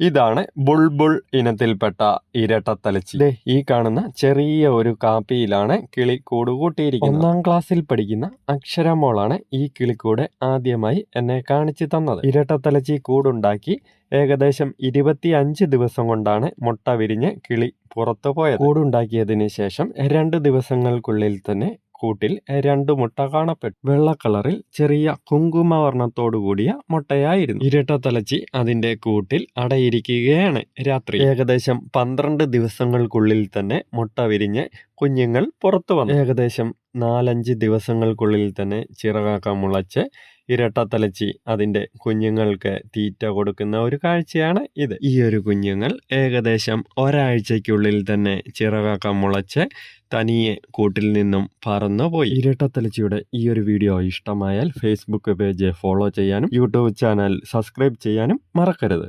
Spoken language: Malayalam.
ഇതാണ് ബുൾബുൾ ഇനത്തിൽപ്പെട്ട ഇരട്ടത്തലച്ചി. ദേ ഈ കാണുന്ന ചെറിയ ഒരു കാപ്പിയിലാണ് കിളി കൂട് കൂട്ടിയിരിക്കുന്നത്. ഒന്നാം ക്ലാസ്സിൽ പഠിക്കുന്ന അക്ഷരമോളാണ് ഈ കിളിക്കൂട് ആദ്യമായി എന്നെ കാണിച്ചു തന്നത്. ഇരട്ടത്തലച്ചി കൂടുണ്ടാക്കി ഏകദേശം ഇരുപത്തി അഞ്ച് ദിവസം കൊണ്ടാണ് മുട്ട വിരിഞ്ഞ് കിളി പുറത്തു പോയത് കൂടുണ്ടാക്കിയതിന് ശേഷം രണ്ട് ദിവസങ്ങൾക്കുള്ളിൽ തന്നെ കൂട്ടിൽ രണ്ട് മുട്ട കാണപ്പെട്ടു. വെള്ള കളറിൽ ചെറിയ കുങ്കുമവർണത്തോടു കൂടിയ മുട്ടയായിരുന്നു. ഇരട്ടത്തലച്ചി അതിന്റെ കൂട്ടിൽ അടയിരിക്കുകയാണ് രാത്രി. ഏകദേശം പന്ത്രണ്ട് ദിവസങ്ങൾക്കുള്ളിൽ തന്നെ മുട്ട വിരിഞ്ഞ് കുഞ്ഞുങ്ങൾ പുറത്തു വന്നു. ഏകദേശം നാലഞ്ച് ദിവസങ്ങൾക്കുള്ളിൽ തന്നെ ചിറകാക്ക മുളച്ച് ഇരട്ടത്തലച്ചി അതിന്റെ കുഞ്ഞുങ്ങൾക്ക് തീറ്റ കൊടുക്കുന്ന ഒരു കാഴ്ചയാണ് ഇത്. ഈ ഒരു കുഞ്ഞുങ്ങൾ ഏകദേശം ഒരാഴ്ചയ്ക്കുള്ളിൽ തന്നെ ചിറകാക്ക മുളച്ച് തനിയെ കൂട്ടിൽ നിന്നും പറന്നുപോയി. ഇരട്ടത്തലച്ചിയുടെ ഈ ഒരു വീഡിയോ ഇഷ്ടമായാൽ ഫേസ്ബുക്ക് പേജ് ഫോളോ ചെയ്യാനും യൂട്യൂബ് ചാനൽ സബ്സ്ക്രൈബ് ചെയ്യാനും മറക്കരുത്.